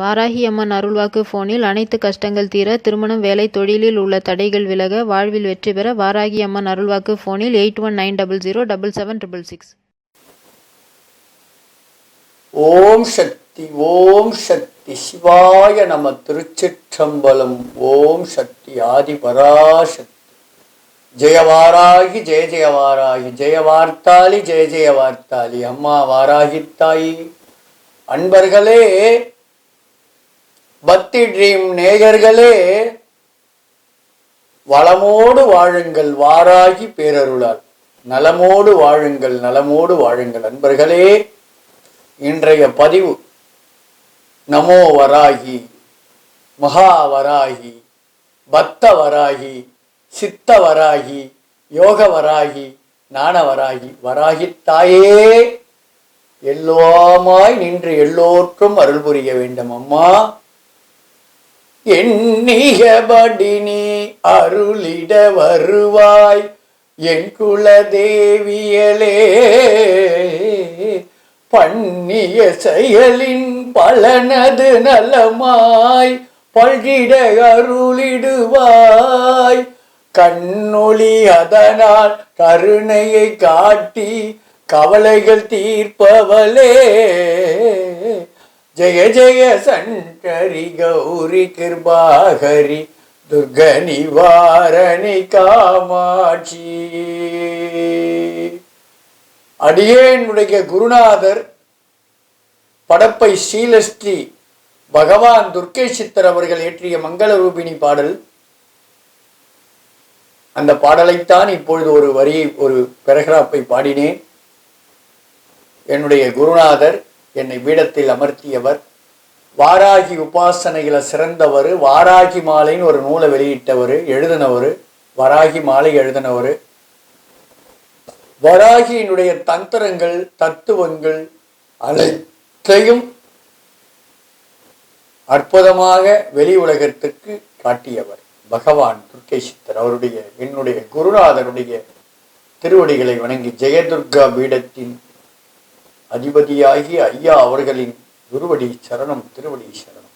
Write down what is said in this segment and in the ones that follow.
வாராகி அம்மன் அருள்வாக்கு போனில் அனைத்து கஷ்டங்கள் தீர திருமணம் வேலை தொழிலில் உள்ள தடைகள் விலக வாழ்வில் வெற்றி பெற வாராகி அம்மன் அருள்வாக்கு போனில் eight one nine double zero double seven triple six. Om Shakti Om Shakti. சிவாய நம திருச்சிற்றம்பலம். ஓம் சக்தி ஆதி பராசக்தி. ஜெயவாராகி ஜெய ஜெயவாராகி ஜெயவார்த்தாளி ஜெய ஜெயவார்த்தாளி அம்மா வாராகி தாயி அன்பர்களே பக்தி ட்ரீம் நேயர்களே வளமோடு வாழுங்கள் வாராகி பேரருளால். நலமோடு வாழுங்கள் நலமோடு வாழுங்கள். அன்பர்களே இன்றைய பதிவு நமோ வராகி மகா வராகி பக்த வராகி சித்த வராகி யோக வராகி ஞான வராகி தாயே எல்லோமாய் நின்று எல்லோருக்கும் அருள் புரிய வேண்டும் அம்மா. எண்ணியபடி நீ அருளிட வருவாய் என் குலதேவியலே. பண்ணிய செயலின் பலனது நலமாய் பல்கிட அருளிடுவாய். கண்ணொளி அதனால் கருணையை காட்டி கவலைகள் தீர்ப்பவளே. ஜெய ஜெய சண்டரி கௌரி கிருபாகரி துர்க நிவாரணி காமாட்சி. அடியேனுடைய குருநாதர் படப்பை ஸ்ரீலஸ்ரீ பகவான் துர்க்கை சித்தர் அவர்கள் இயற்றிய மங்கள ரூபிணி பாடல். அந்த பாடலைத்தான் இப்பொழுது ஒரு வரியை ஒரு பெரகிராப்பை பாடினேன். என்னுடைய குருநாதர் என்னை பீடத்தில் அமர்த்தியவர். வாராகி உபாசனையில் சிறந்தவர் வாராகி மாலைன்னு ஒரு நூலை வெளியிட்டவர் எழுதினவர் வராகி மாலை எழுதினவர். வராகியினுடைய தந்திரங்கள் தத்துவங்கள் அனைத்தையும் அற்புதமாக வெளி உலகத்துக்கு காட்டியவர். பகவான் துர்க்கேசித்தர் அவருடைய என்னுடைய குருநாதருடைய திருவடிகளை வணங்கி ஜெயதுர்கா பீடத்தின் அதிபதியாகி ஐயா அவர்களின் குருவடி சரணம் திருவடி சரணம்.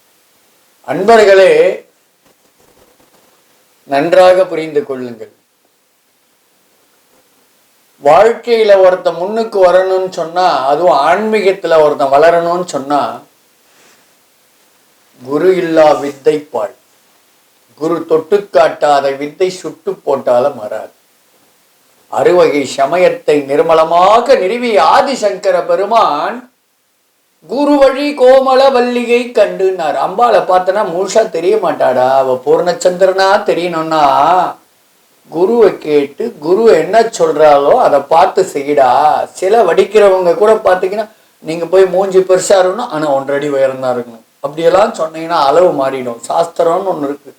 அன்பர்களே நன்றாக புரிந்து கொள்ளுங்கள். வாழ்க்கையில ஒருத்தன் முன்னுக்கு வரணும்னு சொன்னா அதுவும் ஆன்மீகத்துல ஒருத்தன் வளரணும்னு சொன்னா குரு இல்லா வித்தை பாழ் குரு தொட்டு காட்டாத வித்தை சுட்டு போட்டாலும் வராது. அறுவகை சமயத்தை நிர்மலமாக நிறுவிய ஆதிசங்கர பெருமான் குரு வழி கோமல வல்லிகை கண்டுனார். அம்பாளை பார்த்தனா முழுசா தெரிய மாட்டாடா. அவ பூர்ணச்சந்திரனா தெரியணும்னா குருவை கேட்டு குரு என்ன சொல்றாளோ அதை பார்த்து செய்யடா சில வடிக்கிறவங்க கூட பார்த்தீங்கன்னா நீங்க போய் மூஞ்சி பெருசா இருக்கணும் ஆனா ஒன்றரை அடி உயரம் தான் இருக்கணும். அப்படியெல்லாம் சொன்னீங்கன்னா அளவு மாறிடும். சாஸ்திரம்னு ஒன்று இருக்கு.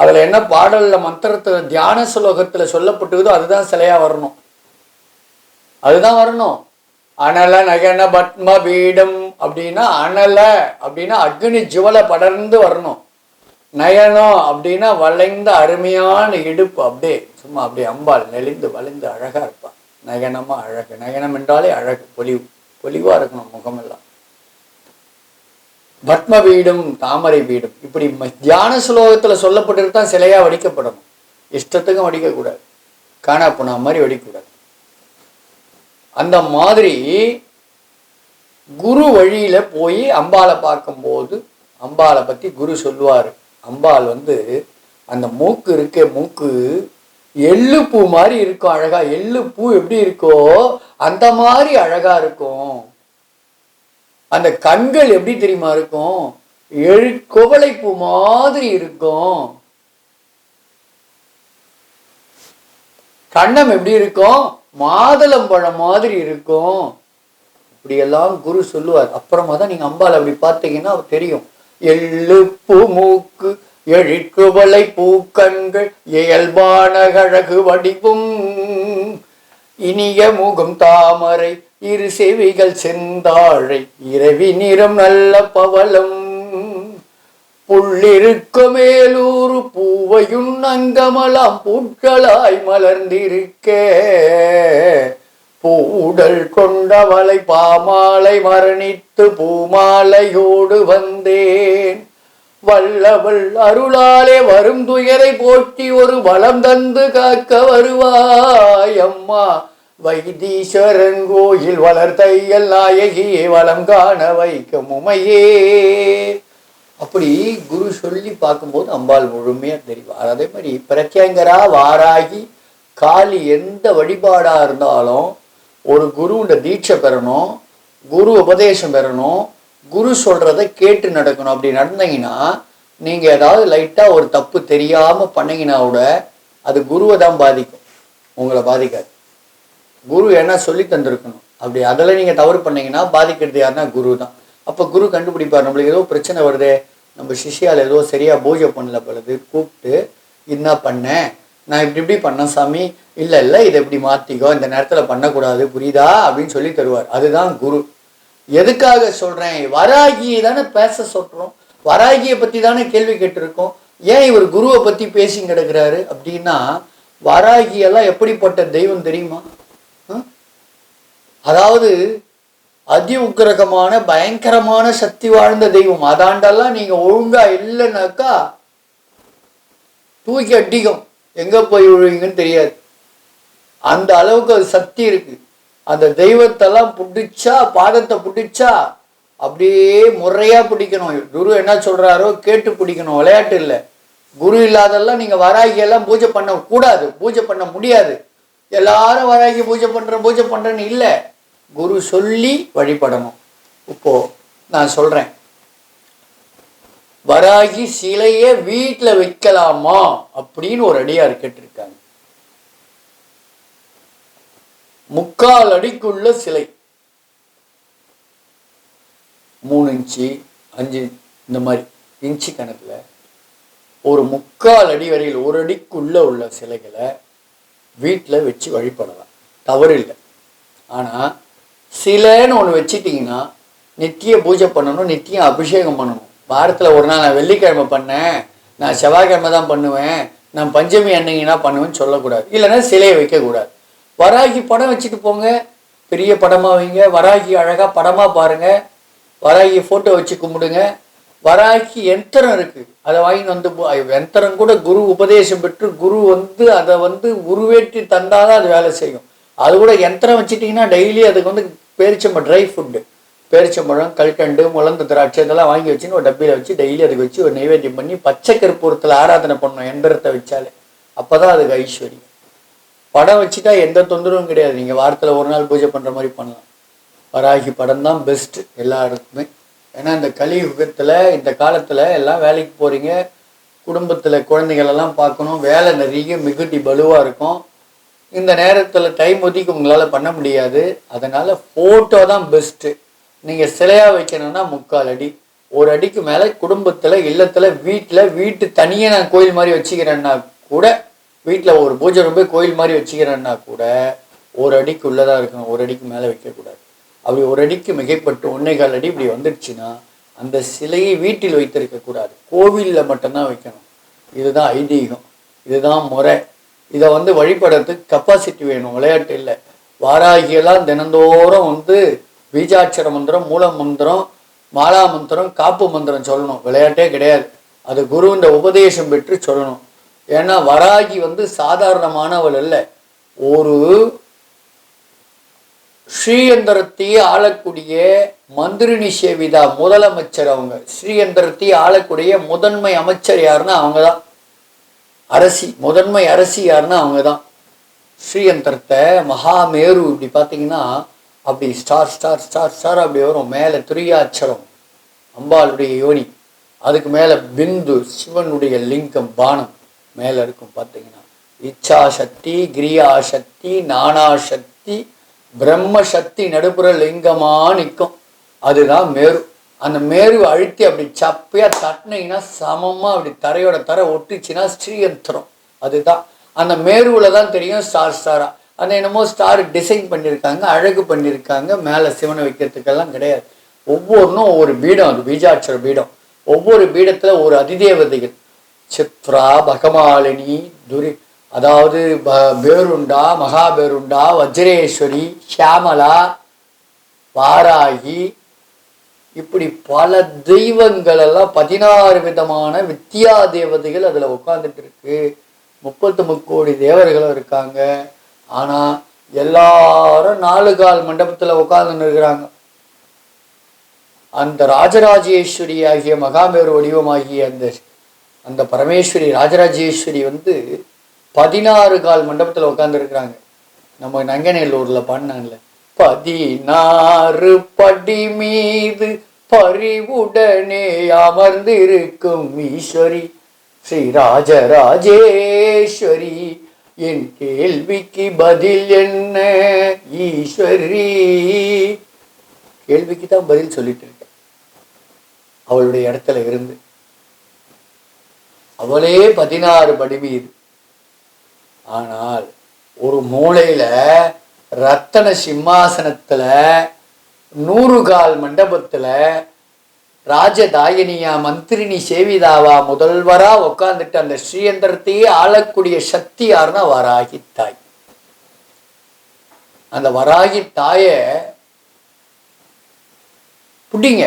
அதில் என்ன பாடலில் மந்திரத்தில் தியான சுலோகத்தில் சொல்லப்பட்டுதோ அதுதான் சிலையாக வரணும். அதுதான் வரணும். அனல நகன பத்ம பீடம் அப்படின்னா அனல அப்படின்னா அக்னி ஜுவலை படர்ந்து வரணும். நயனம் அப்படின்னா வளைந்த அருமையான இடுப்பு. அப்படியே சும்மா அப்படியே அம்பாள் நெளிந்து வளைந்து அழகாக இருப்பாள் நயனமாக அழகு. நயனம் என்றாலே அழகு பொலிவு. பொலிவாக இருக்கணும் முகமெல்லாம். பத்ம வீடும் தாமரை வீடும். இப்படி ம- தியான ஸ்லோகத்தில் சொல்லப்பட்டிருக்கு தான் சிலையா வடிக்கப்படணும் இஷ்டத்துக்கும் வடிக்கக்கூடாது. காணா போனா மாதிரி வடிக்கக்கூடாது. அந்த மாதிரி குரு வழியில போய் அம்பாளை பார்க்கும்போது அம்பாளை பத்தி குரு சொல்லுவாரு. அம்பாள் வந்து அந்த மூக்கு இருக்க மூக்கு எள்ளு பூ மாதிரி இருக்கும் அழகா. எள்ளு பூ எப்படி இருக்கோ அந்த மாதிரி அழகா இருக்கும். அந்த கண்கள் எப்படி தெரியுமா இருக்கும்? எழு பூ மாதிரி இருக்கும். கண்ணம் எப்படி இருக்கும்? மாதுளம்பழம் மாதிரி இருக்கும். இப்படியெல்லாம் குரு சொல்லுவார். அப்புறமா தான் நீங்க அம்பாள் அப்படி பார்த்தீங்கன்னா தெரியும். எழுப்பு மூக்கு எழிற்குவளை பூக்கண்கள் இயல்பான கழகு வடிவும். இனிய முகம் தாமரை இரு செவிகள் செந்தாழை இரவி நிறம் நல்ல பவளம். புள்ளிருக்க மேலூர் பூவையும் நங்கமலாம் பூட்களாய் மலர்ந்திருக்க. பூடல் கொண்டவளை பாமாலை மரணித்து பூமாலையோடு வந்தேன். வல்லவள் அருளாலே வரும் துயரை போற்றி ஒரு வளம் தந்து காக்க வருவாய் அம்மா வைத்தீஸ்வரன் கோயில் வளர்த்தையல் நாயகியே வளம் காண வைக்கும் உமையே. அப்படி குரு சொல்லி பார்க்கும்போது அம்பாள் முழுமையாக தெரியும் அதே மாதிரி பிரத்யங்கரா வாராகி காலி எந்த வழிபாடாக இருந்தாலும் ஒரு குருவோட தீட்சை பெறணும் குரு உபதேசம் பெறணும் குரு சொல்கிறத கேட்டு நடக்கணும். அப்படி நடந்தீங்கன்னா நீங்கள் ஏதாவது லைட்டாக ஒரு தப்பு தெரியாமல் பண்ணிங்கன்னா கூட அது குருவை தான் பாதிக்கும். உங்களை பாதிக்காது. குரு என்ன சொல்லி தந்திருக்கணும்? அப்படி அதில் நீங்கள் தவறு பண்ணிங்கன்னா பாதிக்கிறது யாருன்னா குரு தான். அப்போ குரு கண்டுபிடிப்பார். நம்மளுக்கு ஏதோ பிரச்சனை வருதே. நம்ம சிஷ்யால் ஏதோ சரியாக பூஜை பண்ணல பொழுது கூப்பிட்டு என்ன பண்ணேன் நான் இப்படி இப்படி பண்ணேன் சாமி. இல்லை இல்லை இதை இப்படி மாற்றிக்கோ இந்த நேரத்தில் பண்ணக்கூடாது. புரியுதா? அப்படின்னு சொல்லி தருவார். அதுதான் குரு. எதுக்காக சொல்கிறேன் வராகியை தானே பேச சொல்கிறோம் வராகியை பற்றி தானே கேள்வி கேட்டிருக்கோம். ஏன் இவர் குருவை பற்றி பேசி கிடக்குறாரு அப்படின்னா வராகியெல்லாம் எப்படிப்பட்ட தெய்வம் தெரியுமா? அதாவது அதி உக்கிரகமான பயங்கரமான சக்தி வாழ்ந்த தெய்வம். அதாண்டெல்லாம் நீங்க ஒழுங்கா இல்லைனாக்கா தூக்கி அடிக்கும். எங்க போய் விழுவீங்கன்னு தெரியாது. அந்த அளவுக்கு அது சக்தி இருக்கு. அந்த தெய்வத்தெல்லாம் பிடிச்சா பாதத்தை பிடிச்சா அப்படியே முறையா பிடிக்கணும். குரு என்ன சொல்றாரோ கேட்டு பிடிக்கணும். விளையாட்டு இல்லை. குரு இல்லாதெல்லாம் நீங்க வராகி எல்லாம் பூஜை பண்ண கூடாது. பூஜை பண்ண முடியாது. எல்லாரும் வராகி பூஜை பண்ணுறேன் பூஜை பண்றேன்னு இல்லை. குரு சொல்லி வழிபடணும். இப்போ நான் சொல்றேன். வராகி சிலையே வீட்டில் வைக்கலாமா அப்படின்னு ஒரு அடியார் கேட்டிருக்காங்க. முக்கால் அடிக்குள்ள சிலை. மூணு இன்ச்சு அஞ்சு இந்த மாதிரி இன்ச்சு கணக்கில் ஒரு முக்கால் அடி வரையில் ஒரு அடிக்குள்ள உள்ள சிலைகளை வீட்டில் வச்சு வழிபடலாம். தவறு இல்லை ஆனால் சிலைன்னு ஒன்று வச்சுட்டிங்கன்னா நித்திய பூஜை பண்ணணும் நித்தியம் அபிஷேகம் பண்ணணும். வாரத்தில் ஒரு நாள் நான் வெள்ளிக்கிழமை பண்ணேன் நான் செவ்வாய்க்கிழமை தான் பண்ணுவேன் நான் பஞ்சமி அன்னைக்குனா பண்ணுவேன்னு சொல்லக்கூடாது. இல்லைன்னா சிலையை வைக்கக்கூடாது. வராகி படம் வச்சுட்டு போங்க. பெரிய படமாக வைங்க. வராகி அழகாக படமாக பாருங்கள் வராகி ஃபோட்டோ வச்சு கும்பிடுங்க. வராகி யந்திரம் இருக்குது அதை வாங்கிட்டு வந்து எந்திரம் யந்திரம் கூட குரு உபதேசம் பெற்று குரு வந்து அதை வந்து உருவேற்றி தந்தாதான் அது வேலை செய்யும். அது கூட யந்திரம் வச்சுட்டிங்கன்னா டெய்லி அதுக்கு வந்து பேரிச்சம்பழம் ட்ரை ஃபுட்டு பேரிச்சம்பழம் கல்கண்டு முளந்து திராட்சை இதெல்லாம் வாங்கி வச்சுன்னு ஒரு டப்பியில் வச்சு டெய்லி அதுக்கு வச்சு ஒரு நைவேத்தியம் பண்ணி பச்சை கற்பூரத்தில் ஆராதனை பண்ணணும் எந்திரத்தை வச்சாலே. அப்பதான் அதுக்கு ஐஸ்வர்யம். படம் வச்சுட்டா எந்த தொந்தரவும் கிடையாது. நீங்கள் வாரத்தில் ஒரு நாள் பூஜை பண்ணுற மாதிரி பண்ணலாம். வராகி படம் தான் பெஸ்ட்டு எல்லாருக்குமே. ஏன்னா இந்த கலியுகத்தில் இந்த காலத்தில் எல்லாம் வேலைக்கு போகிறீங்க குடும்பத்தில் குழந்தைகளெல்லாம் பார்க்கணும். வேலை நிறைய மிகுதி பலுவாக இருக்கும். இந்த நேரத்தில் டைம் ஒதுக்கி உங்களால் பண்ண முடியாது. அதனால் ஃபோட்டோ தான் பெஸ்ட்டு நீங்கள் சிலையாக வைக்கணும்னா முக்கால் அடி. ஒரு அடிக்கு மேலே குடும்பத்தில் இல்லத்தில் வீட்டில் வீட்டு தனியாக நான் கோயில் மாதிரி வச்சுக்கிறேன்னா கூட வீட்டில் ஒரு பூஜை ரொம்ப கோயில் மாதிரி வச்சுக்கிறேன்னா கூட ஒரு அடிக்கு உள்ளதாக இருக்கணும் ஒரு அடிக்கு மேலே வைக்கக்கூடாது. அப்படி ஒரு அடிக்கு மிகைப்பட்டு ஒன்னேகால் அடி இப்படி வந்துடுச்சுன்னா அந்த சிலையை வீட்டில் வைத்திருக்கக்கூடாது கோவிலில் மட்டும்தான் வைக்கணும். இதுதான் ஐதீகம். இதுதான் முறை. இதை வந்து வழிபடுறதுக்கு கெப்பாசிட்டி வேணும். விளையாட்டு இல்லை. வாராகியெல்லாம் தினந்தோறும் வந்து பீஜாட்சர மந்திரம் மூல மந்திரம் மாலா மந்திரம் காப்பு மந்திரம் சொல்லணும். விளையாட்டே கிடையாது. அது குருவின் உபதேசம் பெற்று சொல்லணும். ஏன்னா வராகி வந்து சாதாரணமானவள் அல்ல. ஒரு ஸ்ரீயந்திரத்தையே ஆளக்கூடிய மந்திரினி சேவிதா முதலமைச்சர் அவங்க. ஸ்ரீயந்திரத்தையே ஆளக்கூடிய முதன்மை அமைச்சர் யாருன்னா அவங்க தான் அரசி முதன்மை அரசி யாருன்னா அவங்க தான் ஸ்ரீயந்திரத்தை மகாமேரு இப்படி பார்த்தீங்கன்னா அப்படி ஸ்டார் ஸ்டார் ஸ்டார் ஸ்டார் அப்படி வரும். மேலே துரியாட்சரம் அம்பாளுடைய யோனி. அதுக்கு மேலே பிந்து சிவனுடைய லிங்கம் பானம். மேலே இருக்கும் பார்த்தீங்கன்னா. இச்சா சக்தி கிரியா சக்தி நானா சக்தி பிரம்ம சக்தி நடுப்புற லிங்கமா நிற்கும் அதுதான் மேரு. அந்த மேரு அழுத்தி அப்படி சப்பையா தட்டினீங்கன்னா சமமா அப்படி தரையோட தரை ஒட்டுச்சுன்னா ஸ்ரீயந்திரம். அதுதான். அந்த மேருவில் தான் தெரியும் ஸ்டார் ஸ்டாரா அந்த என்னமோ ஸ்டார் டிசைன் பண்ணியிருக்காங்க அழகு பண்ணியிருக்காங்க மேலே சிவனை வைக்கிறதுக்கெல்லாம் கிடையாது. ஒவ்வொன்றும் ஒவ்வொரு பீடம் அது பீஜாட்சர பீடம். ஒவ்வொரு பீடத்தில் ஒரு அதிதேவதைகள். சித்ரா பகமாலினி துரி அதாவது ப- பேருண்டா மகாபேருண்டா வஜ்ரேஸ்வரி ஷியாமலா வாராகி இப்படி பல தெய்வங்கள் எல்லாம் பதினாறு விதமான வித்யா தேவதைகள் அதில் உட்காந்துட்டு இருக்கு முப்பத்து முக்கோடி தேவர்களும் இருக்காங்க. ஆனா எல்லாரும் நாலு கால் மண்டபத்துல உட்கார்ந்துன்னு இருக்கிறாங்க. அந்த ராஜராஜேஸ்வரி ஆகிய மகாமேரு வடிவமாகிய அந்த அந்த பரமேஸ்வரி ராஜராஜேஸ்வரி வந்து பதினாறு கால் மண்டபத்தில் உட்காந்துருக்குறாங்க நம்ம நங்கநல்லூர்ல பண்ணல பதினாறு படி மீது பரிவுடனே அமர்ந்திருக்கும் ஈஸ்வரி. ஸ்ரீ ராஜராஜேஸ்வரி என் கேள்விக்கு பதில் என்ன ஈஸ்வரி? கேள்விக்கு தான் பதில் சொல்லிட்டு இருக்கேன். அவளுடைய இடத்துல இருந்து. அவளே பதினாறு படி மீது ஆனால் ஒரு மூளையில ரத்தன சிம்மாசனத்துல நூறு கால் மண்டபத்துல ராஜதாயினியா மந்திரினி சேவிதாவா முதல்வரா உட்கார்ந்துட்டு அந்த ஸ்ரீயந்திரத்தையே ஆளக்கூடிய சக்தி யாருன்னா வராகி தாய் அந்த வராகி தாய பிடிங்க.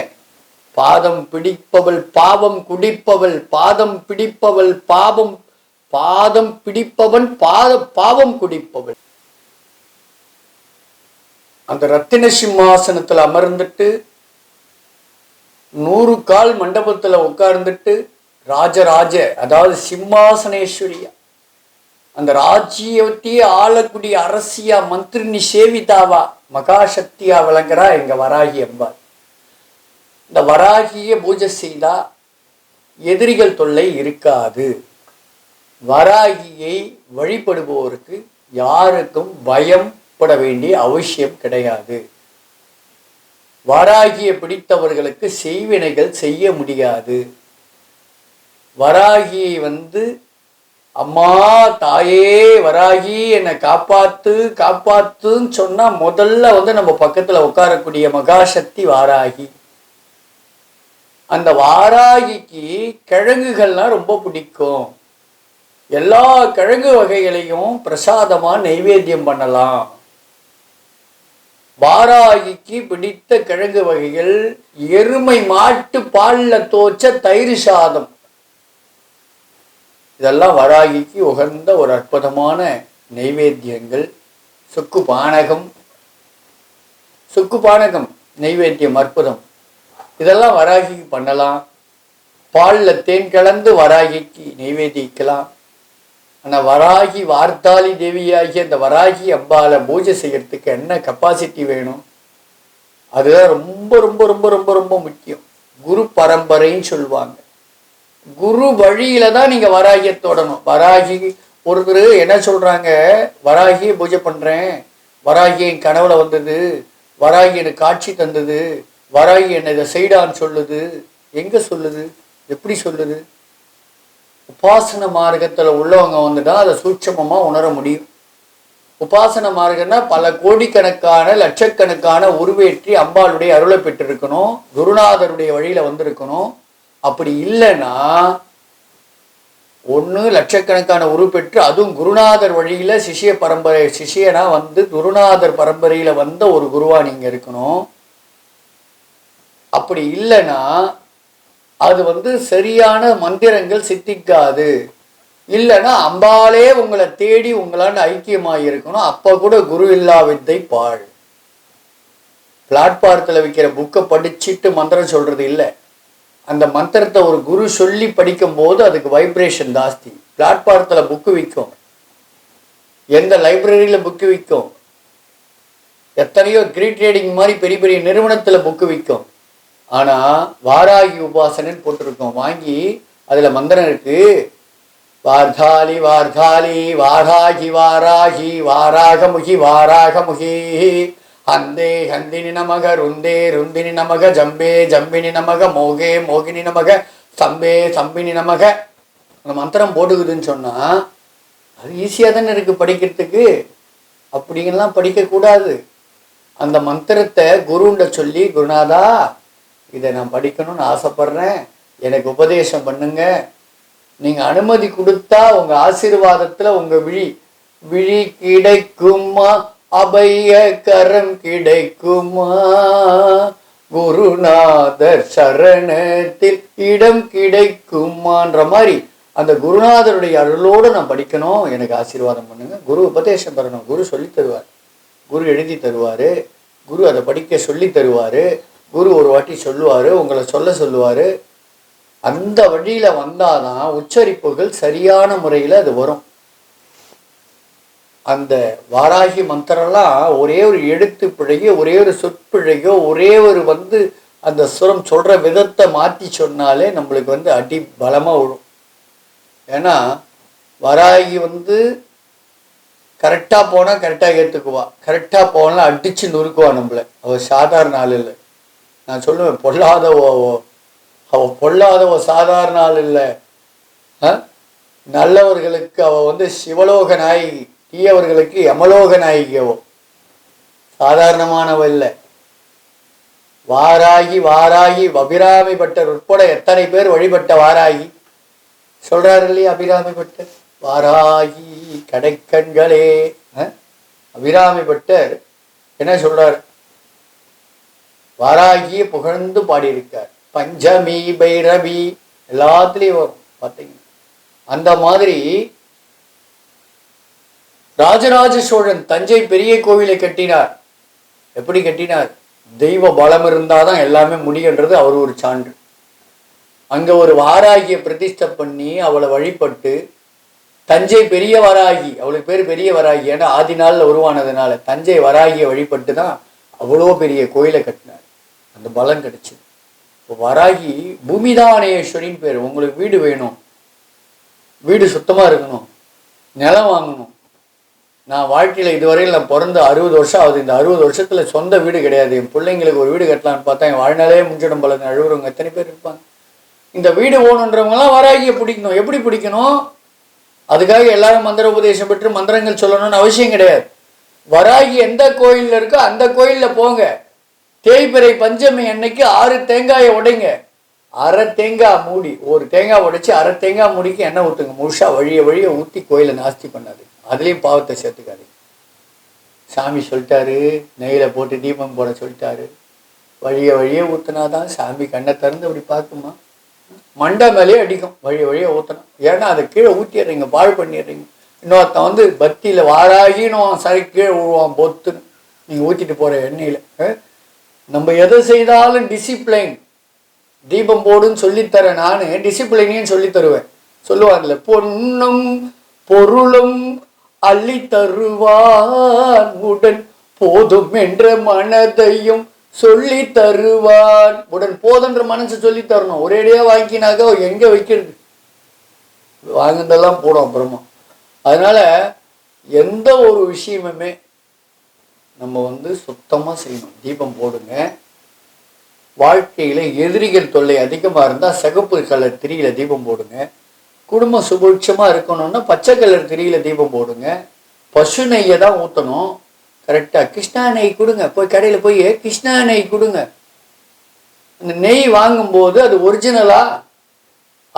பாதம் பிடிப்பவள் பாவம் குடிப்பவள் பாதம் பிடிப்பவள் பாவம் பாதம் பிடிப்பவன் பாத பாவம் குடிப்பவள். அந்த ரத்தின சிம்மாசனத்தில் அமர்ந்துட்டு நூறு கால் மண்டபத்துல உட்கார்ந்துட்டு ராஜராஜ அதாவது சிம்மாசனேஸ்வரியா அந்த ராஜ்யத்தையே ஆளக்கூடிய அரசியா மந்திரினி சேவிதாவா மகாசக்தியா விளங்குறா எங்க வராகி அம்பாள். இந்த வராகிய பூஜை செய்தா எதிரிகள் தொல்லை இருக்காது. வராகியை வழிபடுபவருக்கு யாருக்கும் பயம் பட வேண்டிய அவசியம் கிடையாது. வராகியை பிடித்தவர்களுக்கு செய்வினைகள் செய்ய முடியாது. வராகியை வந்து அம்மா தாயே வராகி என்னை காப்பாத்து காப்பாத்துன்னு சொன்னா முதல்ல வந்து நம்ம பக்கத்துல உட்காரக்கூடிய மகாசக்தி வாராகி. அந்த வாராகிக்கு கிழங்குகள்லாம் ரொம்ப பிடிக்கும். எல்லா கிழங்கு வகைகளையும் பிரசாதமாக நைவேத்தியம் பண்ணலாம். வாராகிக்கு பிடித்த கிழங்கு வகைகள் எருமை மாட்டு பால்ல தோச்ச தயிர் சாதம். இதெல்லாம் வராகிக்கு உகந்த ஒரு அற்புதமான நைவேத்தியங்கள். சுக்கு பானகம். சுக்கு பானகம் நைவேத்தியம் அற்புதம். இதெல்லாம் வராகிக்கு பண்ணலாம். பாலில் தேன் கலந்து வராகிக்கு நைவேத்திக்கலாம் ஆனால் வராகி வார்த்தாளி தேவியாகி அந்த வராகி அம்பாவை பூஜை செய்யறதுக்கு என்ன கெப்பாசிட்டி வேணும்? அதுதான் ரொம்ப ரொம்ப ரொம்ப ரொம்ப ரொம்ப முக்கியம். குரு பரம்பரைன்னு சொல்லுவாங்க. குரு வழியில தான் நீங்கள் வராகியை தொடணும். வராகி ஒருத்தர் என்ன சொல்றாங்க? வராகியை பூஜை பண்ணுறேன் வராகி என் கனவுல வந்தது. வராகி எனக்கு காட்சி தந்தது. வராய் என்னை இதை செய்டான்னு சொல்லுது. எங்கே சொல்லுது? எப்படி சொல்லுது? உபாசன மார்க்கத்தில் உள்ளவங்க வந்துட்டா அதை சூட்சமமாக உணர முடியும். உபாசன மார்க்கம்னா பல கோடிக்கணக்கான லட்சக்கணக்கான உருவேற்றி அம்பாளுடைய அருளை பெற்றிருக்கணும். குருநாதருடைய வழியில் வந்திருக்கணும். அப்படி இல்லைன்னா ஒன்று லட்சக்கணக்கான உரு பெற்று அதுவும் குருநாதர் வழியில் சிஷ்ய பரம்பரை சிஷியனாக வந்து குருநாதர் பரம்பரையில் வந்த ஒரு குருவாக நீங்கள் இருக்கணும். அப்படி இல்லைன்னா அது வந்து சரியான மந்திரங்கள் சித்திக்காது. இல்லைன்னா அம்பாலே உங்களை தேடி உங்களாண்ட ஐக்கியமாக இருக்கணும். அப்போ கூட குரு இல்லா வித்தை பாழ். பிளாட்பாரத்தில் விற்கிற புக்கை படிச்சுட்டு மந்திரம் சொல்கிறது இல்லை. அந்த மந்திரத்தை ஒரு குரு சொல்லி படிக்கும்போது அதுக்கு வைப்ரேஷன் ஜாஸ்தி. பிளாட்பாரத்தில் புக்கு விற்கும். எந்த லைப்ரரியில் புக்கு விற்கும்? எத்தனையோ கிரீட் ட்ரேடிங் மாதிரி பெரிய பெரிய நிறுவனத்தில் புக்கு விற்கும். ஆனால் வாராகி உபாசனைன்னு போட்டிருக்கோம். வாங்கி அதில் மந்திரம் இருக்கு. வார்தாலி வார்தாலி வாராகி வாராகி வாராகமுகி வாராகமுகி ஹந்தே ஹந்தினி நமக ருந்தே ருந்தினி நமக ஜம்பே ஜம்பினி நமக மோகே மோகினி நமக சம்பே சம்பினி நமக. அந்த மந்திரம் போட்டுக்குதுன்னு சொன்னால் அது ஈஸியாக தானே இருக்குது படிக்கிறதுக்கு. அப்படிங்கெல்லாம் படிக்கக்கூடாது. அந்த மந்திரத்தை குருண்ட சொல்லி குருநாதா இதை நான் படிக்கணும்னு ஆசைப்படுறேன். எனக்கு உபதேசம் பண்ணுங்க. நீங்கள் அனுமதி கொடுத்தா உங்கள் ஆசீர்வாதத்தில் உங்கள் விழி விழி கிடைக்குமா? அபய கரம் கிடைக்குமா? குருநாதர் சரணத்தில் இடம் கிடைக்குமான்ற மாதிரி அந்த குருநாதருடைய அருளோடு நான் படிக்கணும். எனக்கு ஆசீர்வாதம் பண்ணுங்க. குரு உபதேசம் பெறணும் குரு சொல்லி தருவார். குரு எழுதி தருவார். குரு அதை படிக்க சொல்லி தருவார். குரு ஒரு வாட்டி சொல்லுவாரு உங்களை சொல்ல சொல்லுவாரு. அந்த வழியில வந்தாதான் உச்சரிப்புகள் சரியான முறையில அது வரும். அந்த வாராகி மந்திரம்லாம் ஒரே ஒரு எழுத்து பிழையோ ஒரே ஒரு சொற்பிழையோ ஒரே ஒரு வந்து அந்த சுரம் சொல்ற விதத்தை மாற்றி சொன்னாலே நம்மளுக்கு வந்து அடி பலமா விழும். ஏன்னா வராகி வந்து கரெக்டாக போனால் கரெக்டாக ஏற்றுக்குவா கரெக்டாக போனால் அடிச்சு நொறுக்குவா நம்மள. அவள் சாதாரண ஆள் இல்லை. நான் சொல்லுவேன் பொல்லாதவோ அவ பொல்லாதவோ சாதாரண ஆள் இல்லை. ஆ? நல்லவர்களுக்கு அவள் வந்து சிவலோக நாயகி தீயவர்களுக்கு யமலோக நாயகியவோ சாதாரணமானவ இல்லை. வாராகி வாராகி அபிராமி பட்டர் உட்பட எத்தனை பேர் வழிபட்ட வாராகி? சொல்றாரு இல்லையா அபிராமி பட்டர் வாராகி கடைக்கண்களே. அஹ்? அபிராமி பட்டர் என்ன சொல்றாரு? வாராகியை புகழ்ந்து பாடியிருக்கார். பஞ்சமி பைரவி எல்லாத்துலேயும் வரும் பார்த்தீங்க. அந்த மாதிரி ராஜராஜ சோழன் தஞ்சை பெரிய கோவிலை கட்டினார். எப்படி கட்டினார்? தெய்வ பலம் இருந்தாதான் எல்லாமே முடியுன்றது அவர் ஒரு சான்று. அங்க ஒரு வாராகிய பிரதிஷ்டை பண்ணி அவளை வழிபட்டு தஞ்சை பெரிய வராகி அவளுக்கு பேர் பெரிய வராகி ஏன்னா ஆதி நாள்ல உருவானதுனால தஞ்சை வராகியை வழிபட்டு தான் அவ்வளோ பெரிய கோயிலை கட்டினார். அந்த பலம் கிடைச்சி. இப்போ வராகி பூமிதானேஸ்வரின்னு பேர். உங்களுக்கு வீடு வேணும். வீடு சுத்தமாக இருக்கணும். நிலம் வாங்கணும். நான் வாழ்க்கையில் இதுவரையில் நான் பிறந்த அறுபது வருஷம் ஆகுது. இந்த அறுபது வருஷத்தில் சொந்த வீடு கிடையாது. என் பிள்ளைங்களுக்கு ஒரு வீடு கட்டலாம்னு பார்த்தா என் வாழ்நாளே முடிஞ்சிடும் போல அழுகுறவங்க எத்தனை பேர் இருப்பாங்க? இந்த வீடு ஓணுன்றவங்கலாம் வராகியை பிடிக்கணும்? எப்படி பிடிக்கணும்? அதுக்காக எல்லாரும் மந்திர உபதேசம் பெற்று மந்திரங்கள் சொல்லணும்னு அவசியம் கிடையாது. வராகி எந்த கோயிலில் இருக்கோ அந்த கோயிலில் போங்க. தேய்பிறை பஞ்சமி அன்னைக்கு ஆறு தேங்காயை உடைங்க. அரை தேங்காய் மூடி ஒரு தேங்காய் உடைச்சி அரை தேங்காய் மூடிக்கு எண்ணெய் ஊற்றுங்க முழுசாக வழிய வழிய ஊற்றி கோயிலை நாஸ்தி பண்ணாது அதுலேயும் பாவத்தை சேர்த்துக்காது சாமி சொல்லிட்டாரு நெய்யில போட்டு தீபம் போட சொல்லிட்டாரு. வழிய வழிய ஊற்றுனாதான் சாமி கண்ணை திறந்து அப்படி பார்க்குமா? மண்டை மேலேயே அடிக்கும். வழி வழிய ஊற்றணும் ஏன்னா அதை கீழே ஊற்றிடுறீங்க பாழ் பண்ணிடுறீங்க. இன்னொருத்தன் வந்து பக்தியில் வாராகினும் சரி கீழே விழுவான் பொத்துன்னு. நீங்கள் ஊற்றிட்டு போகிற எண்ணெயில் நம்ம எதை செய்தாலும் டிசிப்ளைன் தீபம் போடுன்னு சொல்லித்தரேன் நான். டிசிப்ளினையும் சொல்லி தருவேன் சொல்லுவார்ல பொன்னும் பொருளும் அள்ளி தருவான் உடன் போதும் என்ற மனதையும் சொல்லி தருவான் உடன் போதுன்ற மனசு சொல்லி தரணும் ஒரேடியா வாங்கினாக்க எங்க வைக்கிறது? வாங்குனதெல்லாம் போடும் அப்புறமா. அதனால எந்த ஒரு விஷயமுமே நம்ம வந்து சுத்தமாக செய்யணும். தீபம் போடுங்க. வாழ்க்கையில் எதிரிகள் தொல்லை அதிகமாக இருந்தால் சிகப்பு கலர் திரியில் தீபம் போடுங்க. குடும்பம் சுபிட்சமா இருக்கணும்னா பச்சை கலர் திரியில் தீபம் போடுங்க. பசு நெய்யை தான் ஊற்றணும் கரெக்டாக கிருஷ்ணா நெய் கொடுங்க. போய் கடையில் போய் கிருஷ்ணா நெய் கொடுங்க. அந்த நெய் வாங்கும்போது அது ஒரிஜினலாக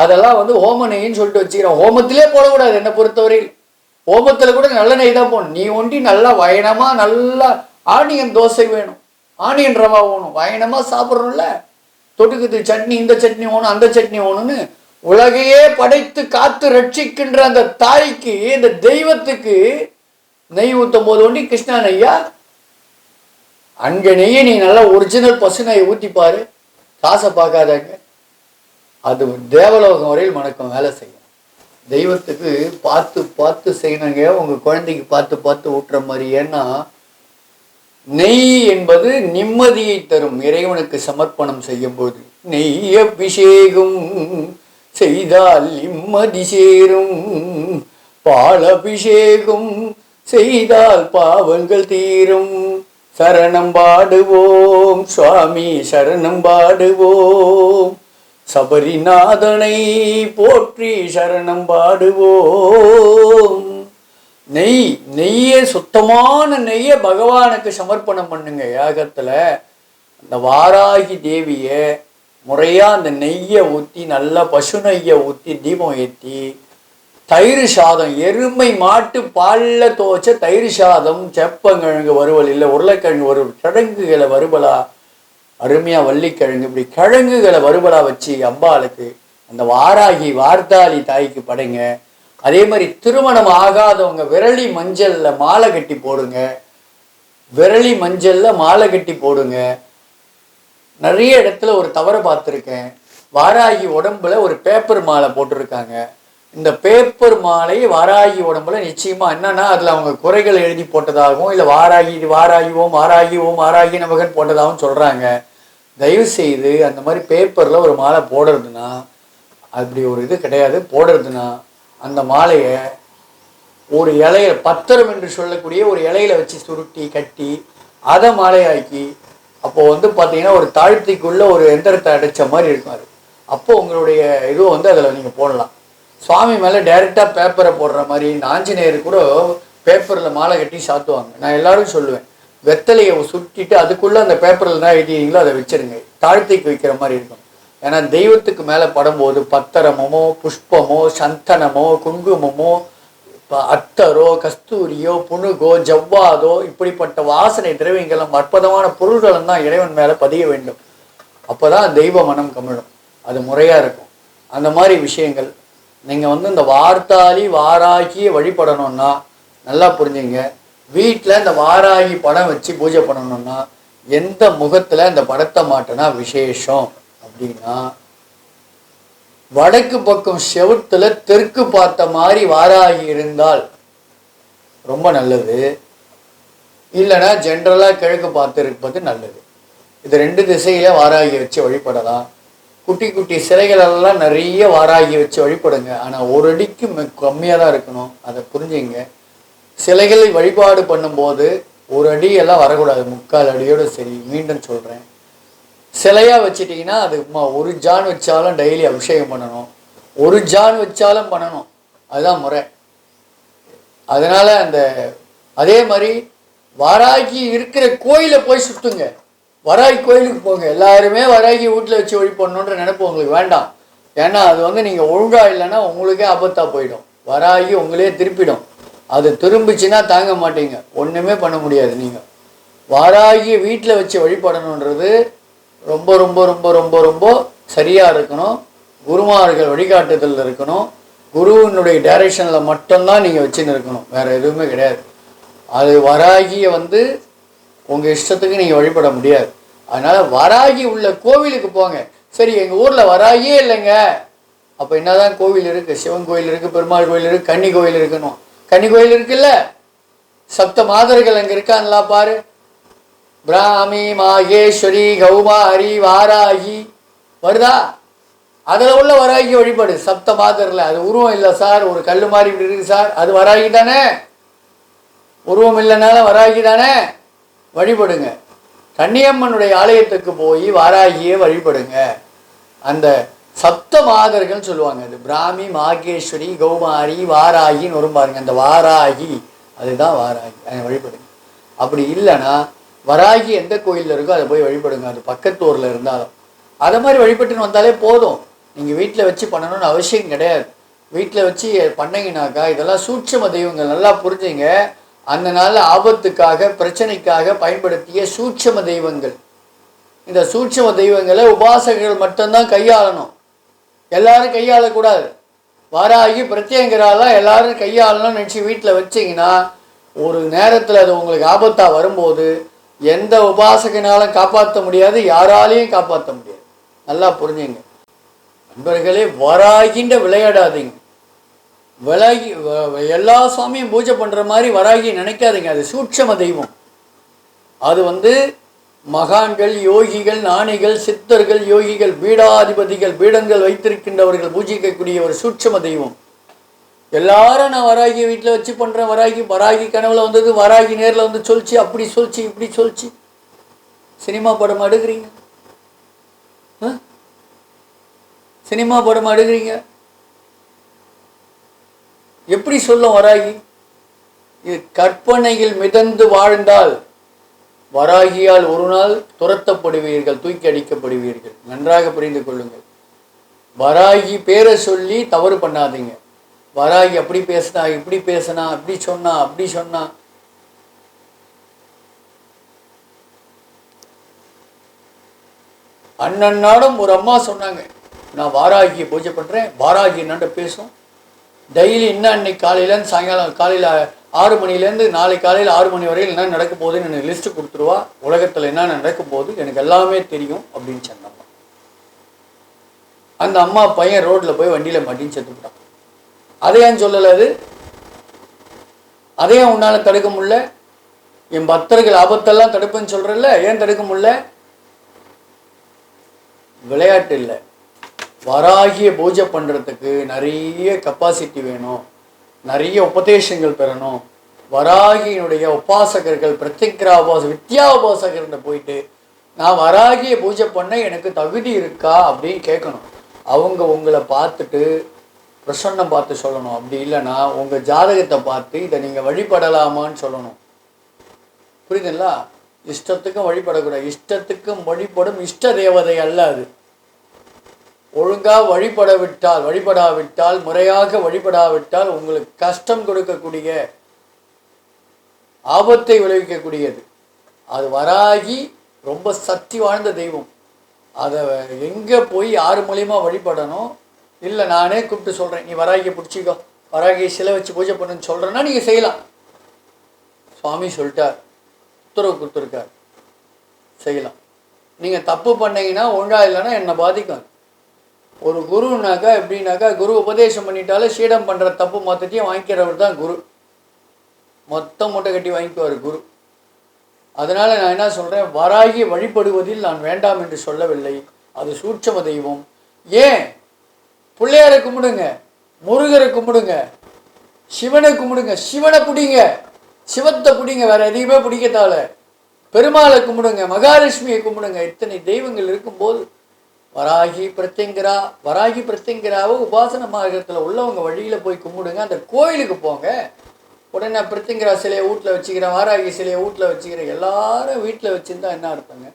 அதெல்லாம் வந்து ஹோம நெய்ன்னு சொல்லிட்டு வச்சுக்கிறோம். ஹோமத்திலே போடக்கூடாது என்னை பொறுத்தவரையில். ஹோமத்துல கூட நல்ல நெய் தான் போகணும் நீ ஒண்டி நல்லா வயனமாக நல்லா ஆனியன் தோசை வேணும். ஆனியன் ரவா வேணும். வயனமாக சாப்பிட்றோம்ல தொட்டுக்குது சட்னி இந்த சட்னி வேணும் அந்த சட்னி வேணும்னு உலகையே படைத்து காத்து ரட்சிக்கின்ற அந்த தாய்க்கு இந்த தெய்வத்துக்கு நெய் ஊற்றும் போது ஒண்டி கிருஷ்ணா நெய்யா அங்க நெய்யை நீ நல்லா ஒரிஜினல் பசு நெய்யை ஊற்றிப்பாரு காசை பார்க்காதாங்க. அது தேவலோகம் வரையில் மணக்கம் வேலை செய்யும். தெய்வத்துக்கு பார்த்து பார்த்து செய்யணுங்க. உங்க குழந்தைக்கு பார்த்து பார்த்து ஊட்டுற மாதிரி. ஏன்னா நெய் என்பது நிம்மதியை தரும். இறைவனுக்கு சமர்ப்பணம் செய்யும் போது நெய் அபிஷேகம் செய்தால் நிம்மதி சேரும். பால் அபிஷேகம் செய்தால் பாவங்கள் தீரும். சரணம் பாடுவோம். சுவாமி சரணம் பாடுவோம். சபரிநாதனை போற்றி சரணம் பாடுவோம். நெய் நெய்யை சுத்தமான நெய்யை பகவானுக்கு சமர்ப்பணம் பண்ணுங்க. யாகத்தில் அந்த வாராகி தேவியை முறையாக அந்த நெய்யை ஊற்றி நல்லா பசு நெய்யை ஊற்றி தீபம் ஏற்றி தயிர் சாதம் எருமை மாட்டு பாலில் துவைச்ச தயிர் சாதம் செப்பங்கிழங்கு வறுவல் இல்லை உருளைக்கிழங்கு வறுவல் கிழங்குகளை வறுவலா அருமையாக வள்ளிக்கிழங்கு இப்படி கிழங்குகளை வறுவலாக வச்சு அம்பாளுக்கு அந்த வாராகி வார்த்தாளி தாய்க்கு படைங்க. அதே மாதிரி திருமணம் ஆகாதவங்க விரலி மஞ்சளில் மாலை கட்டி போடுங்க. விரலி மஞ்சளில் மாலை கட்டி போடுங்க. நிறைய இடத்துல ஒரு தவறை பார்த்துருக்கேன். வாராகி உடம்புல ஒரு பேப்பர் மாலை போட்டிருக்காங்க. இந்த பேப்பர் மாலை வாராகி உடம்புல நிச்சயமா என்னன்னா அதுல அவங்க குறைகள் எழுதி போட்டதாகவும் இல்லை வாராகி இது வாராகி ஓம் வாராகி ஓம் வாராகி நமகன் போட்டதாகவும் சொல்றாங்க. தயவு செய்து அந்த மாதிரி பேப்பரில் ஒரு மாலை போடுறதுன்னா அப்படி ஒரு இது கிடையாது. போடுறதுன்னா அந்த மாலையை ஒரு இலையில பத்திரம் என்று சொல்லக்கூடிய ஒரு இலையில வச்சு சுருட்டி கட்டி அதை மாலையாக்கி அப்போ வந்து பார்த்தீங்கன்னா ஒரு தாழ்த்திக்குள்ள ஒரு எந்திரத்தை அடைச்ச மாதிரி இருக்கும் அது. அப்போ உங்களுடைய இது வந்து அதில் நீங்கள் போடலாம். சுவாமி மேலே டைரெக்டாக பேப்பரை போடுற மாதிரி இந்த ஆஞ்சநேயர் கூட பேப்பரில் மாலை கட்டி சாத்துவாங்க. நான் எல்லாரும் சொல்லுவேன். வெத்தலையை சுட்டிட்டு அதுக்குள்ளே அந்த பேப்பரில் தான் எழுதிங்களோ அதை வச்சிருங்க. தாழ்த்திக்கு வைக்கிற மாதிரி இருக்கும். ஏன்னா தெய்வத்துக்கு மேலே படும்போது பத்தரமோ புஷ்பமோ சந்தனமோ குங்குமமோ அத்தரோ கஸ்தூரியோ புனுகோ ஜவ்வாதோ இப்படிப்பட்ட வாசனை திரவியங்களும் அற்புதமான பொருள்களும் தான் இறைவன் மேலே பதிய வேண்டும். அப்போ தான் தெய்வ மனம் கமிழும். அது முறையாக இருக்கும். அந்த மாதிரி விஷயங்கள். நீங்கள் வந்து இந்த வார்த்தாளி வாராகியை வழிபடணும்னா நல்லா புரிஞ்சுங்க. வீட்டில் இந்த வாராகி படம் வச்சு பூஜை பண்ணணும்னா எந்த முகத்தில் இந்த படத்தை மாட்டினா விசேஷம் அப்படின்னா வடக்கு பக்கம் செவுத்துல தெற்கு பார்த்த மாதிரி வாராகி இருந்தால் ரொம்ப நல்லது. இல்லைன்னா ஜென்ரலாக கிழக்கு பார்த்து இருப்பது நல்லது. இது ரெண்டு திசையில வாராகி வச்சு வழிபடலாம். குட்டி குட்டி சிலைகளெல்லாம் நிறைய வாராகி வச்சு வழிபடுங்க. ஆனால் ஒரு அடிக்கு கம்மியாக தான் இருக்கணும். அதை புரிஞ்சுங்க. சிலைகளை வழிபாடு பண்ணும்போது ஒரு அடி எல்லாம் வரக்கூடாது. முக்கால் அடியோட சரி மீண்டும் சொல்கிறேன் சிலையாக வச்சிட்டிங்கன்னா அது ஒரு ஜான் வச்சாலும் டெய்லி அபிஷேகம் பண்ணணும். ஒரு ஜான் வச்சாலும் பண்ணணும். அதுதான் முறை. அதனால் அந்த அதே மாதிரி வராகி இருக்கிற கோயிலை போய் சுற்றுங்க வராகி கோயிலுக்கு போங்க. எல்லாருமே வராகி வீட்டில் வச்சு வழிபடணுன்ற நினைப்பு உங்களுக்கு வேண்டாம். ஏன்னா அது வந்து நீங்கள் ஒழுங்காக இல்லைன்னா உங்களுக்கே அபத்தாக போயிடும். வராகி உங்களே திருப்பிடும். அது திரும்பிச்சுன்னா தாங்க மாட்டீங்க. ஒன்றுமே பண்ண முடியாது நீங்கள் வாராகி வீட்டில் வச்சு வழிபடணுன்றது ரொம்ப ரொம்ப ரொம்ப ரொம்ப ரொம்ப சரியாக இருக்கணும். குருமார்கள் வழிகாட்டுதல் இருக்கணும். குருவினுடைய டைரக்ஷனில் மட்டும்தான் நீங்கள் வச்சுன்னு இருக்கணும். வேறு எதுவுமே கிடையாது. அது வராகியை வந்து உங்கள் இஷ்டத்துக்கு நீங்கள் வழிபட முடியாது. அதனால் வராகி உள்ள கோவிலுக்கு போங்க. சரி எங்கள் ஊரில் வராகியே இல்லைங்க. அப்போ என்னதான் கோவில் இருக்குது சிவன் கோயில் இருக்குது பெருமாள் கோயில் இருக்குது கன்னி கோயில் இருக்கணும் கன்னி கோயில் இருக்குல்ல? சப்த மாதர்கள் அங்கே இருக்காங்களா பாரு. பிராமி மாகேஸ்வரி கௌமாரி வாராகி. வருதா? அதில் உள்ள வராகி வழிபாடு. சப்த மாதரில். அது உருவம் இல்லை சார். ஒரு கல் மாதிரி இப்படி சார். அது வராகி தானே? உருவம் இல்லைனால வராகி தானே? வழிபடுங்க. கன்னியம்மனுடைய ஆலயத்துக்கு போய் வாராகியே வழிபடுங்க. அந்த சப்த மாதர்கள் சொல்லுவாங்க அது. பிராமி மாகேஸ்வரி கௌமாரி வாராகின்னு வரும் பாருங்க. அந்த வாராகி அதுதான் வாராகி. அதை வழிபடுங்க. அப்படி இல்லைன்னா வராகி எந்த கோயிலில் இருக்கோ அதை போய் வழிபடுங்க. அது பக்கத்து ஊரில் இருந்தாலும். அதை மாதிரி வழிபட்டுன்னு வந்தாலே போதும். நீங்கள் வீட்டில் வச்சு பண்ணணும்னு அவசியம் கிடையாது. வீட்டில் வச்சு பண்ணீங்கனாக்கா இதெல்லாம் சூட்சம தெய்வங்கள். நல்லா புரிஞ்சுங்க. அந்த நாளில் ஆபத்துக்காக பிரச்சனைக்காக பயன்படுத்திய சூட்சம தெய்வங்கள். இந்த சூட்சம தெய்வங்களை உபாசகர்கள் மட்டும்தான் கையாளணும். எல்லாரும் கையாளக்கூடாது. வாராகி பிரத்யங்கராலாம் எல்லாரும் கையாளணும்னு நினச்சி வீட்டில் வச்சிங்கன்னா ஒரு நேரத்தில் அது உங்களுக்கு ஆபத்தாக வரும்போது எந்த உபாசகனாலும் காப்பாற்ற முடியாது யாராலையும் காப்பாற்ற முடியாது. நல்லா புரிஞ்சுங்க. நண்பர்களே வராகின்ற விளையாடாதீங்க. விலகி வ- எல்லா சுவாமியும் பூஜை பண்ணுற மாதிரி வராகி நினைக்காதீங்க. அது சூட்சம தெய்வம். அது வந்து மகான்கள் யோகிகள் ஞானிகள் சித்தர்கள் யோகிகள் பீடாதிபதிகள் பீடங்கள் வைத்திருக்கின்றவர்கள் பூஜிக்கக்கூடிய ஒரு சூட்சம தெய்வம். எல்லாரும் நான் வராகி வீட்டில் வச்சு பண்ணுறேன் வராகி வராகி கனவுல வந்தது வராகி நேரில் வந்து சொல்லிச்சு அப்படி சொல்லிச்சு இப்படி சொல்லிச்சு. சினிமா படம் அடுக்குறீங்க சினிமா படம் அடுக்கிறீங்க எப்படி சொல்லும் வராகி? இது கற்பனையில் மிதந்து வாழ்ந்தால் வராகியால் ஒரு நாள் துரத்தப்படுவீர்கள் தூக்கி அடிக்கப்படுவீர்கள். நன்றாக புரிந்து கொள்ளுங்கள். வராகி பேரை சொல்லி தவறு பண்ணாதீங்க. வராகி அப்படி பேசினா இப்படி பேசினா அப்படி சொன்னா அப்படி சொன்னா. அண்ணன்னாடம் ஒரு அம்மா சொன்னாங்க நான் வாராகியை பூஜை பண்ணுறேன் வாராகி என்னண்ட பேசும். டெய்லி இன்னும் அன்னைக்கு காலையிலேருந்து சாயங்காலம் காலையில் ஆறு மணிலேருந்து நாளை காலையில் ஆறு மணி வரையில் என்ன நடக்க போகுதுன்னு எனக்கு லிஸ்ட்டு கொடுத்துருவா. உலகத்தில் என்ன நடக்க போகுது எனக்கு எல்லாமே தெரியும் அப்படின்னு அம்மா. அந்த அம்மா பையன் ரோட்டில் போய் வண்டியில் மாட்டின்னு செத்துக்கிட்டான் அதை ஏன் சொல்லலை அது? அதையும் உன்னால் தடுக்க முடியல? என் பக்தர்கள் ஆபத்தெல்லாம் தடுப்புன்னு சொல்கிறல்ல ஏன் தடுக்க முடியல? விளையாட்டு இல்லை. வராகிய பூஜை பண்ணுறதுக்கு நிறைய கெப்பாசிட்டி வேணும். நிறைய உபதேசங்கள் பெறணும். வராகியினுடைய உபாசகர்கள் பிரத்யக்ரா உபாச வித்யா உபாசகர்கிட்ட போயிட்டு நான் வராகிய பூஜை பண்ண எனக்கு தகுதி இருக்கா? அப்படின்னு கேட்கணும். அவங்க உங்களை பார்த்துட்டு பிரசன்னம் பார்த்து சொல்லணும். அப்படி இல்லைன்னா உங்கள் ஜாதகத்தை பார்த்து இதை நீங்கள் வழிபடலாமான்னு சொல்லணும். புரியுதுங்களா? இஷ்டத்துக்கும் வழிபடக்கூடாது. இஷ்டத்துக்கும் வழிபடும் இஷ்ட தேவதை அல்ல அது. ஒழுங்காக வழிபடவிட்டால் வழிபடாவிட்டால் முறையாக வழிபடாவிட்டால் உங்களுக்கு கஷ்டம் கொடுக்கக்கூடிய ஆபத்தை விளைவிக்கக்கூடியது. அது வராகி ரொம்ப சக்தி வாழ்ந்த தெய்வம். அதை எங்கே போய் யார் மூலியமா வழிபடணும்? இல்லை நானே கூப்பிட்டு சொல்கிறேன் நீ வராகியை பிடிச்சிக்கோ. வராகியை சிலை வச்சு பூஜை பண்ணுன்னு சொல்கிறேன்னா நீங்கள் செய்யலாம். சுவாமி சொல்லிட்டார். உத்தரவு கொடுத்துருக்கார். செய்யலாம். நீங்கள் தப்பு பண்ணீங்கன்னா ஒழுங்காக இல்லைன்னா என்னை பாதிக்கும் ஒரு குருனாக்கா எப்படின்னாக்கா குரு உபதேசம் பண்ணிட்டாலே சீடம் பண்ணுற தப்பு மொத்தத்தையும் வாங்கிக்கிறவர் தான் குரு. மொத்தம் மூட்டை கட்டி வாங்கிக்குவார் குரு. அதனால் நான் என்ன சொல்கிறேன் வராகி வழிபடுவதில் நான் வேண்டாம் என்று சொல்லவில்லை. அது சூட்சம தெய்வம். ஏன்? பிள்ளையாரை கும்பிடுங்க. முருகரை கும்பிடுங்க. சிவனை கும்பிடுங்க. சிவனை பிடிங்க. சிவத்தை பிடிங்க. வேற எதையுமே பிடிக்கத்தால. பெருமாளை கும்பிடுங்க. மகாலட்சுமியை கும்பிடுங்க. இத்தனை தெய்வங்கள் இருக்கும்போது வராகி பிரத்யங்கரா வராகி பிரத்யங்கிராவை உபாசன மார்க்கத்தில் உள்ளவங்க வழியில் போய் கும்பிடுங்க. அந்த கோயிலுக்கு போங்க. உடனே பிரத்யங்கிரா சிலையை வீட்டில் வச்சுக்கிறேன் வாராகி சிலையை வீட்டில் வச்சுக்கிறேன் எல்லாரும் வீட்டில் வச்சுருந்தா என்ன அர்த்தங்க?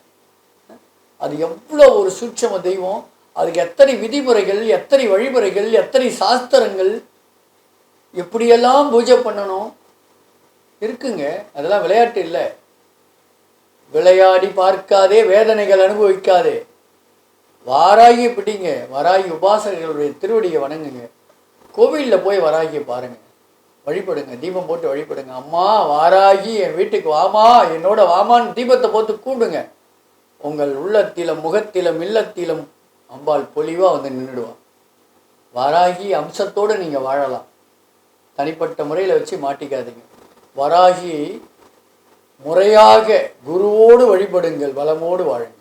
அது எவ்வளோ ஒரு சூட்சம தெய்வம். அதுக்கு எத்தனை விதிமுறைகள் எத்தனை வழிமுறைகள் எத்தனை சாஸ்திரங்கள் எப்படியெல்லாம் பூஜை பண்ணணும்? இருக்குங்க. அதெல்லாம் விளையாட்டு இல்லை. விளையாடி பார்க்காதே வேதனைகள் அனுபவிக்காதே. வாராகி பிடிங்க வராகி உபாசகர்களுடைய திருவடியை வணங்குங்க. கோவிலில் போய் வராகியை பாருங்கள் வழிபடுங்க தீபம் போட்டு வழிபடுங்க. அம்மா வாராகி என் வீட்டுக்கு வாமா என்னோட வாமான்னு தீபத்தை போட்டு கூடுங்க உங்கள் உள்ளத்திலும் முகத்திலும் இல்லத்திலும் அம்பாள் பொலிவாக வந்து நின்றுடுவான் வராகி அம்சத்தோடு நீங்கள் வாழலாம். தனிப்பட்ட முறையில் வச்சு மாட்டிக்காதீங்க. வராகி முறையாக குருவோடு வழிபடுங்கள் வளமோடு வாழுங்கள்.